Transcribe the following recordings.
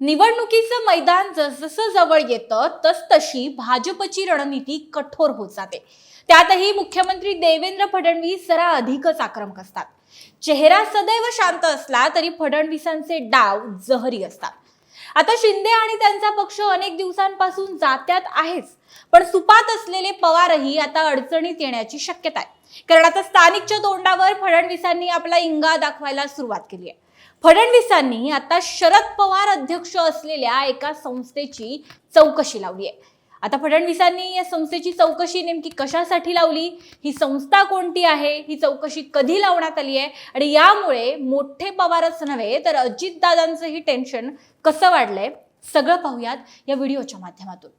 निवडणुकीचं मैदान जसजसं जवळ येतं तस तशी भाजपची रणनीती कठोर होत जाते. त्यातही मुख्यमंत्री देवेंद्र फडणवीस जरा अधिकच आक्रमक असतात. चेहरा सदैव शांत असला तरी फडणवीसांचे डाव जहरी असतात. आता शिंदे आणि त्यांचा पक्ष अनेक दिवसांपासून जात्यात आहेच पण सुपात असलेले पवारही आता अडचणीत येण्याची शक्यता आहे. कारण आता स्थानिकच्या तोंडावर फडणवीसांनी आपला इंगा दाखवायला सुरुवात केली आहे. फडणवीसांनी आता शरद पवार अध्यक्ष असलेल्या एका संस्थेची चौकशी लावली आहे. आता फडणवीसांनी या संस्थेची चौकशी नेमकी कशासाठी लावली? ही संस्था कोणती आहे? ही चौकशी कधी लावण्यात आली आहे? आणि यामुळे मोठे पवारच नव्हे तर अजितदादांचंही टेन्शन कसं वाढलंय? सगळं पाहूयात या व्हिडिओच्या माध्यमातून.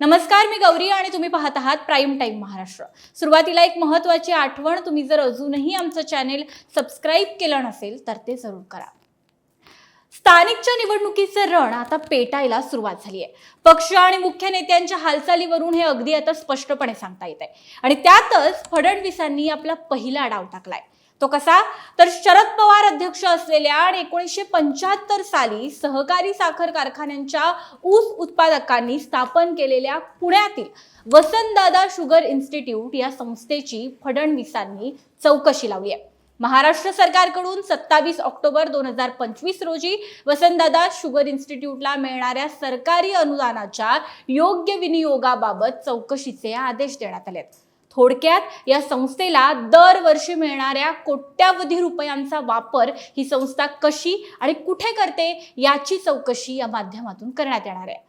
नमस्कार मी गौरी आणि तुम्ही पाहत आहात प्राईम टाईम महाराष्ट्र. सुरुवातीला एक महत्त्वाची आठवण तुम्ही जर अजूनही आमचं चॅनेल सबस्क्राईब केलं नसेल तर ते जरूर करा. स्थानिकच्या निवडणुकीचं रण आता पेटायला सुरुवात झाली आहे. पक्ष आणि मुख्य नेत्यांच्या हालचालीवरून हे अगदी आता स्पष्टपणे सांगता येत आहे. आणि त्यातच फडणवीसांनी आपला पहिला डाव टाकलाय. तो कसा? तर शरद पवार अध्यक्ष असलेल्या आणि एकोणीसशे पंच्याहत्तर साली सहकारी साखर कारखान्यांच्या ऊस उत्पादकांनी स्थापन केलेल्या पुण्यातील वसंतदादा शुगर इन्स्टिट्यूट या संस्थेची फडणवीसांनी चौकशी लावली आहे. महाराष्ट्र सरकारकडून सत्तावीस ऑक्टोबर दोन हजार पंचवीस रोजी वसंतदादा शुगर इन्स्टिट्यूटला मिळणाऱ्या सरकारी अनुदानाच्या योग्य विनियोगाबाबत चौकशीचे आदेश देण्यात आले थोडक्यात या संस्थेला दरवर्षी मिळणाऱ्या कोट्यावधी रुपयांचा वापर ही संस्था कशी आणि कुठे करते याची चौकशी या माध्यमातून करण्यात येणार आहे.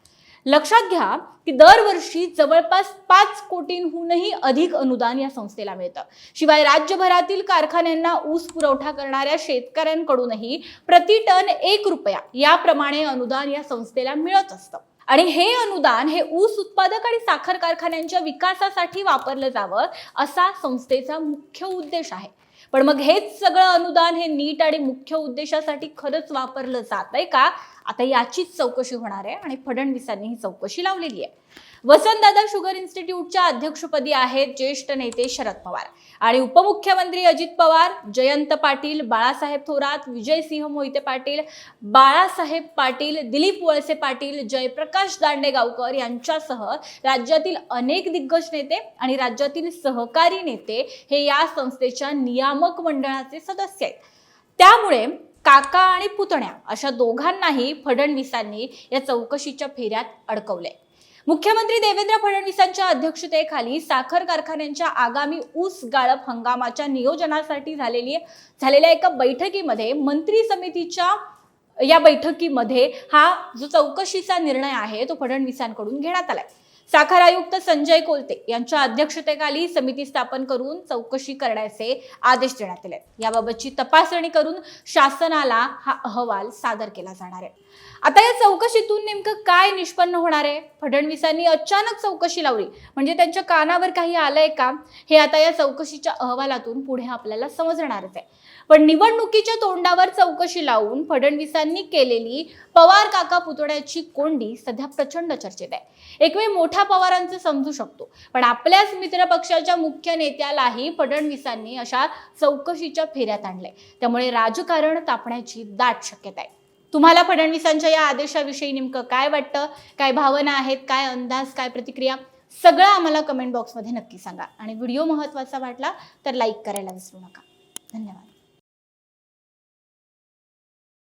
लक्षात घ्या की दरवर्षी जवळपास पाच कोटींहूनही अधिक अनुदान या संस्थेला मिळतं. शिवाय राज्यभरातील कारखान्यांना ऊस पुरवठा करणाऱ्या शेतकऱ्यांकडूनही प्रति टन एक रुपया याप्रमाणे अनुदान या संस्थेला मिळत असतं. आणि हे अनुदान हे ऊस उत्पादक आणि साखर कारखान्यांच्या विकासासाठी वापरलं जावं असा संस्थेचा मुख्य उद्देश आहे. पण मग हेच सगळं अनुदान हे नीट आणि मुख्य उद्देशासाठी खरंच वापरलं जात आहे का? आता याचीच चौकशी होणार आहे आणि फडणवीसांनी ही चौकशी लावलेली आहे. वसंतदादा शुगर इन्स्टिट्यूटच्या अध्यक्षपदी आहेत ज्येष्ठ नेते शरद पवार आणि उपमुख्यमंत्री अजित पवार जयंत पाटील बाळासाहेब थोरात विजयसिंह मोहिते पाटील बाळासाहेब पाटील दिलीप वळसे पाटील जयप्रकाश दांडेगावकर यांच्यासह राज्यातील अनेक दिग्गज नेते आणि राज्यातील सहकारी नेते हे या संस्थेच्या नियामक मंडळाचे सदस्य आहेत. त्यामुळे काका आणि पुतण्या अशा दोघांनाही फडणवीसांनी या चौकशीच्या फेऱ्यात अडकवले. मुख्यमंत्री देवेंद्र फडणवीसांच्या अध्यक्षतेखाली साखर कारखान्यांच्या आगामी ऊस गाळप हंगामाच्या नियोजनासाठी झालेली झालेल्या एका बैठकीमध्ये मंत्री समितीच्या या बैठकीमध्ये हा जो चौकशीचा निर्णय आहे तो फडणवीसांकडून घेण्यात आलाय. साखर आयुक्त संजय कोलते यांच्या अध्यक्षतेखाली समिती स्थापन करून चौकशी करण्याचे आदेश देण्यात आले. याबाबतची तपासणी करून शासनाला हा अहवाल सादर केला जाणार आहे. आता या चौकशीतून नेमकं काय निष्पन्न होणार आहे? फडणवीसांनी अचानक चौकशी लावली. म्हणजे त्यांच्या कानावर काही आलंय का? हे आता या चौकशीच्या अहवालातून पुढे आपल्याला समजणारच आहे. पण निवडणुकीच्या तोंडावर चौकशी लावून फडणवीसांनी केलेली पवार काका पुतण्याची कोंडी सध्या प्रचंड चर्चेत आहे. एक वेळ मोठ्या पवारांचं समजू शकतो पण आपल्याच मित्र पक्षाच्या मुख्य नेत्यालाही फडणवीसांनी अशा चौकशीच्या फेऱ्यात आणलंय. त्यामुळे राजकारण तापण्याची दाट शक्यता आहे. तुम्हाला फडणवीसांच्या या आदेशाविषयी नेमकं काय वाटतं? काय भावना आहेत? काय अंदाज? काय प्रतिक्रिया? सगळं आम्हाला कमेंट बॉक्समध्ये नक्की सांगा. आणि व्हिडिओ महत्त्वाचा वाटला तर लाईक करायला विसरू नका. धन्यवाद.